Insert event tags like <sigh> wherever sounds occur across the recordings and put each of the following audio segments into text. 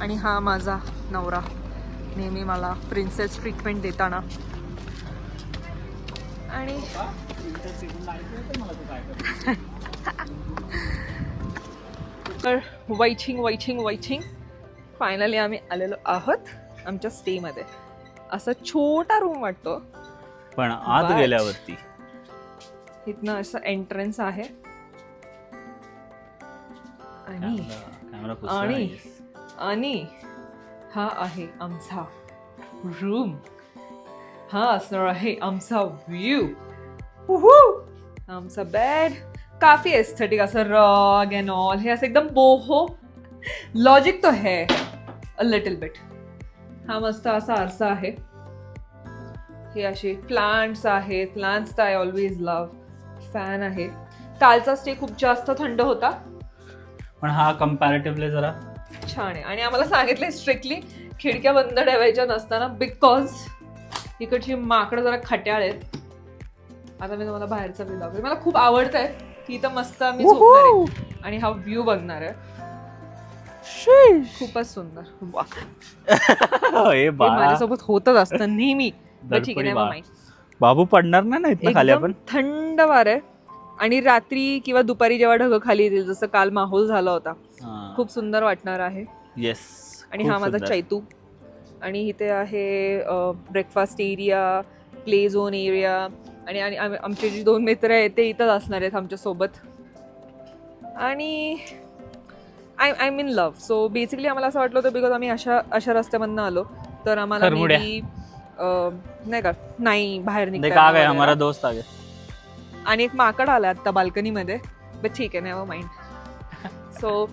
आणि हा माझा नवरा. नेहमी मला प्रिन्सेस ट्रीटमेंट देताना. आणि तर वैचिंग वैचिंग वैचिंग फायनली आम्ही आलेलो आहोत आमच्या स्टेमध्ये असा छोटा रूम वाटतो. पण आत गेल्यावरती. इथनं असं एंट्रन्स आहे. आणि आणि आणि हा आहे आमचा रूम हा असणार आहे आमचा व्ह्यू आमचा बेड काफी एस्थेटिक असं रॉग अँड ऑल हे असं एकदम बोहो लॉजिक तो है. अ लिटिल बिट हा मस्त असा आरसा आहे. हे असे प्लांट्स आहेत. Plants I always love fan आहे. कालचा स्टे खूप जास्त थंड होता. पण हा कम्पॅरेटिव्हली जरा छान आहे. आणि आम्हाला सांगितले स्ट्रिक्टली खिडक्या बंद ठेवायच्या नसताना बिकॉज इकडची माकडं जरा खट्याळ आहेत. आता मी तुम्हाला बाहेरचा व्ह्यू दाखवते. मला खूप आवडतंय. की इथं मस्त आम्ही झोपणार आहे. आणि हा व्ह्यू बघणार आहे. खूपच सुंदर. वा. <laughs> हे हे माझ्यासोबत होतच असतं नेहमी. ठीक आहे. बाबू पडणार नाही ना इथनं खाली एकदम आपण? थंड वार आहे. आणि रात्री किंवा दुपारी जेव्हा ढगं खाली येतील जसं काल माहोल झाला होता खूप सुंदर वाटणार आहे. येस आणि हा माझा चैतू. आणि इथे आहे breakfast area play zone area आणि आणि आम- आमचे जे दोन मित्र आहेत ते इथंच असणार आहेत आमच्यासोबत आणि I I mean love so basically आम्हाला असं वाटलं होतं बिकॉज आम्ही अशा अशा रस्त्यामधनं आलो. तर आम्हाला खरमुड्या. maybe, अं, नाही का नाही बाहेर देख निघता आ येणार गया वगैरे. हमारा दोस्त आ गया. आणि एक माकड आला आता बाल्कनीमध्ये. बट ठीक आहे नेव्हर माइंड सो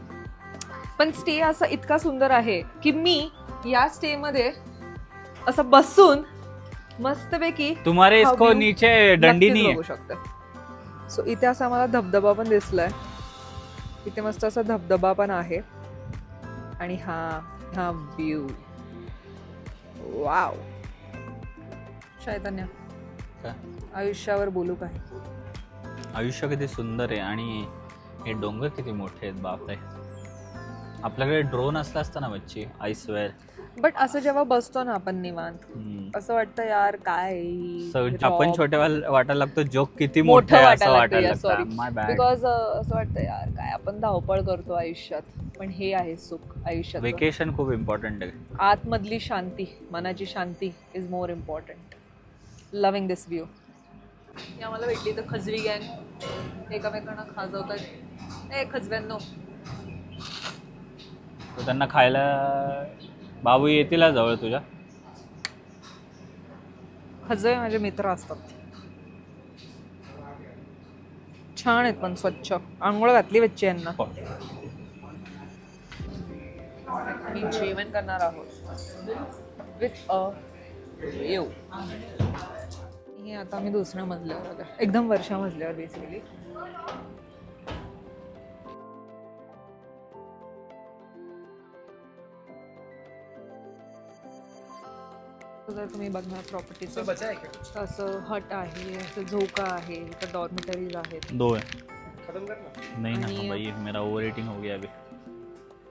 पण स्टे असा इतका सुंदर आहे की मी या स्टे मध्ये असं बसून मस्तपैकी तुम्हारे हा इसको नीचे डंडी नक्कीच नहीं. है बघू शकते. सो इथे असा मला धबधबा पण दिसलाय. इथे मस्त असा धबधबा पण आहे. आणि हा हा व्ह्यू वाव चैतन्य काय? आयुष्यावर बोलू काय आयुष्य किती सुंदर आहे आणि हे डोंगर किती मोठे आहेत बापरे. आपल्याकडे ड्रोन असला असता ना बच्ची आय स्वेअर बट असं जेव्हा बसतो ना आपण निवांत असं वाटतं यार काय आपण छोटे वाटायला लागतो जोक किती मोठं वाटायला बिकॉज असं वाटतं यार काय आपण धावपळ करतो आयुष्यात पण हे आहे सुख आयुष्यात वेकेशन खूप इम्पॉर्टंट आहे. आतमधली शांती मनाची शांती is more important loving this view आम्हाला भेटली तर खजवी गँग. एकमेकांना खाजवतात. ए खजव्यांनो. तर त्यांना खायला बाबू येतील हा जवळ तुझ्या? खजवे माझे मित्र असतात. छान आहेत पण स्वच्छ. आंघोळ घातली बच्ची यांना. हो. मी जेवण करणार आहोत. विथ अ येऊ. हे आता मी दुसऱ्या मजल्यावर आलो. एकदम वर्षा मजल्यावर बेसिकली जर तुम्ही बघणार प्रॉपर्टीचं तर असं हट आहे असं झोका आहे तर डॉर्मेटरीज आहेत. दो है नहीं ना आणि- भाई मेरा ओवर रेटिंग हो गया अभी.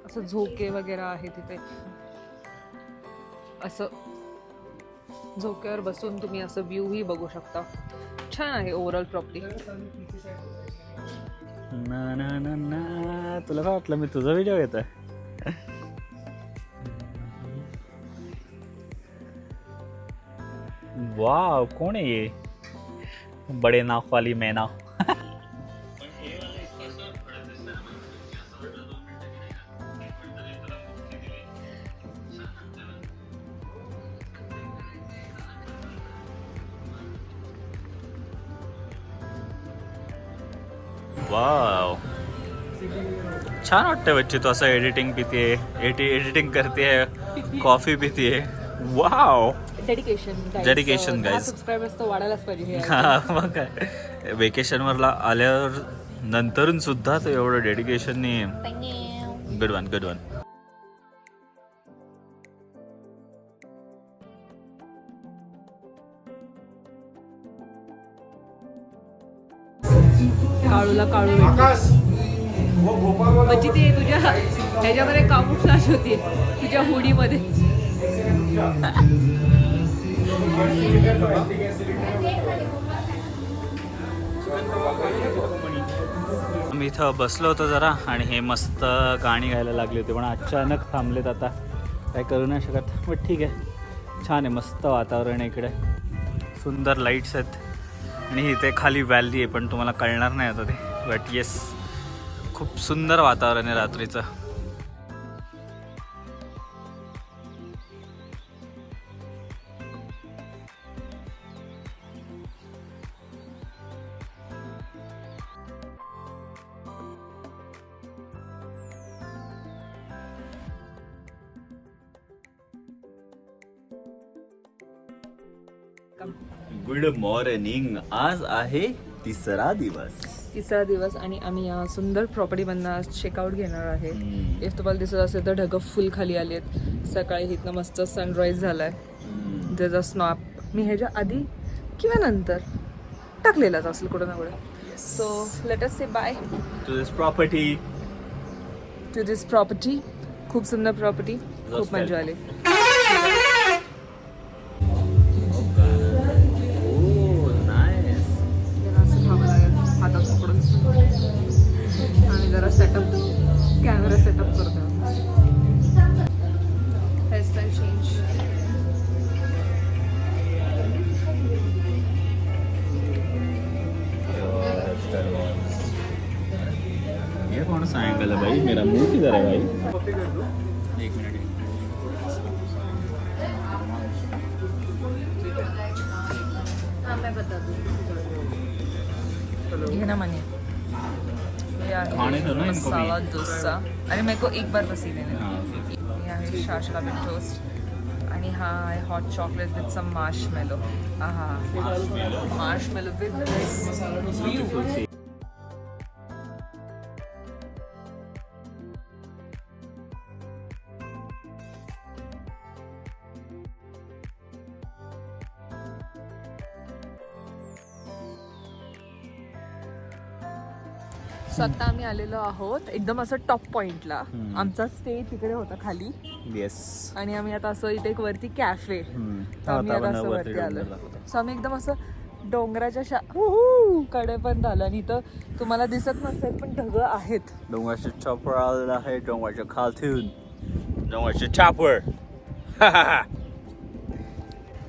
असं झोके वगैरे आहे तिथे असं झोक्यावर बसून तुम्ही असं व्ह्यूही बघू शकता. छान आहे ओव्हरऑल प्रॉपर्टी ना ना ना ना. तुला काय वाटलं? मी तुझा व्हिडिओ घेत आहे वाव कोण आहे ये बडे नाक वाली मैना. वाव छान वाटतं बच्ची तू असं एडिटिंग पितीये एटी एडिटिंग करते coffee पितीये. Wow dedication Dedication, guys. Subscribers तर वाढायलाच पाहिजे हा, मग काय. वेकेशनवरला आल्यावर नंतरून सुद्धा तो एवढं डेडिकेशननी गुड वन गुड वन काळूला काळू भेटतो म्हणजे ते तुझ्या ह्याच्यामध्ये कामुफ्लाज होती तुझ्या हुडीमध्ये. मी इथं बसलो होतो जरा आणि हे मस्त गाणी गायला लागली होती पण अचानक थांबलेत आता. काय करू नाही शकत बट ठीक आहे. छान आहे मस्त वातावरण आहे इकडे. सुंदर लाईट्स आहेत. आणि इथे खाली व्हॅली आहे पण तुम्हाला कळणार नाही आता ते. बट येस खूप सुंदर वातावरण आहे रात्रीचं. Good morning. आज आहे तिसरा दिवस. तिसरा दिवस आणि आम्ही या सुंदर प्रॉपर्टी मधनं चेकआउट घेणार आहे. इफ तुम्हाला दिसत असेल तर ढगं फुल खाली आली आहेत सकाळी इथनं मस्त सनराईज झालाय. त्याचा स्नॅप मी ह्याच्या आधी किंवा नंतर टाकलेलाच असेल कुठं ना कुठं. So let us say bye to this property to this property खूप सुंदर प्रॉपर्टी खूप मजा आली. ये ना मनी. ये दो ना भी। मसाला डोसा. अरे मेरे को एक बार बस ही देने हाँ ये आहे शाशला बिन टोस्ट. आणि हा आहे hot chocolate with some marshmallow आहा. Marshmallow with this view so आता आम्ही आलेलो आहोत एकदम असं टॉप पॉइंटला. आमचा स्टे तिकडे होता खाली. येस आणि आम्ही आता असं इथे एक वरती कॅफे आम्ही आता असं वरती आलो सो आम्ही एकदम असं डोंगराच्या शा कडे पण आलो आणि इथं तुम्हाला दिसत नसेल पण ढग आहेत. डोंगराचे चॉपर आलेलं आहे. डोंगराच्या खालतून. डोंगराचे चॉपर <laughs>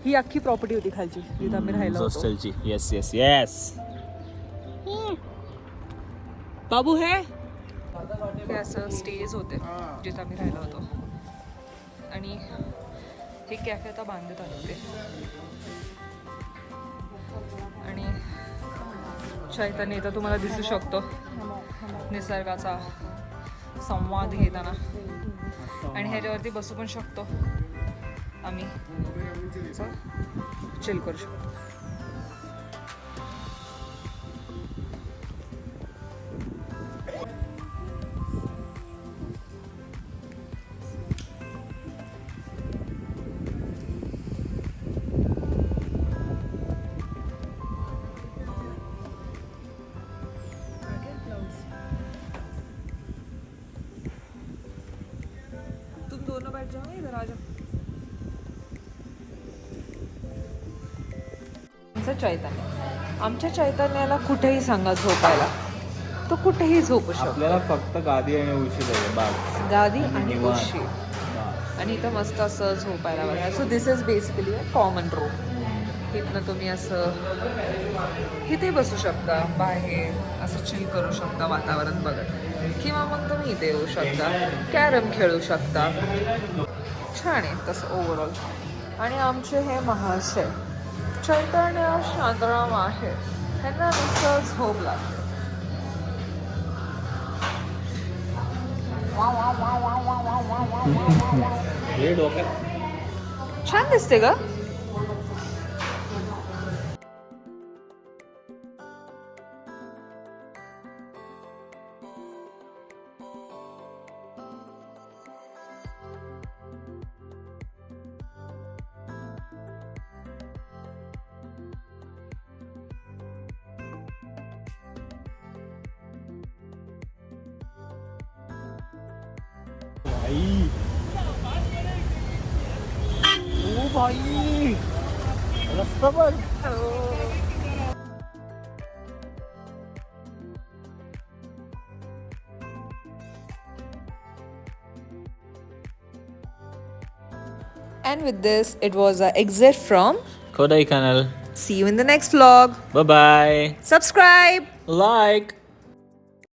ही अख्खी प्रॉपर्टी होती खालची जिथं आम्ही राहिलो हॉस्टेलची येस येस येस बाबू हे? हे असं स्टेज होते जिथं आम्ही राहिलो होतो. आणि हे कॅफे आता बांधत आले होते आणि चैतन्य इथं तुम्हाला दिसू शकतो निसर्गाचा संवाद घेताना. आणि ह्याच्यावरती बसू पण शकतो. आम्ही. चिल करू शकतो. आमचं चैतन्य. आमच्या चैतन्याला कुठेही सांगा झोपायला. तो कुठेही झोपू शकतो. आपल्याला फक्त गादी आणि उशी पाहिजे बाग गादी आणि निवांत. उशी. आणि इथं मस्त असं झोपायला बघा. So this is basically a common room इथनं तुम्ही असं इथे बसू शकता बाहेर असं चिल करू शकता वातावरण बघत. किंवा मग तुम्ही इथे येऊ शकता कॅरम खेळू शकता. छान आहे तसं ओव्हरऑल आणि आमचे हे महाशय. चैतन्य शांतराम आहे. ह्यांना नुसतं झोप लागते. हे डोक्यात छान दिसते का भाई ओ भाई रस्ता बघ And with this, it was our exit from. Kodai Canal. See you in the next vlog. Bye bye. Subscribe. Like.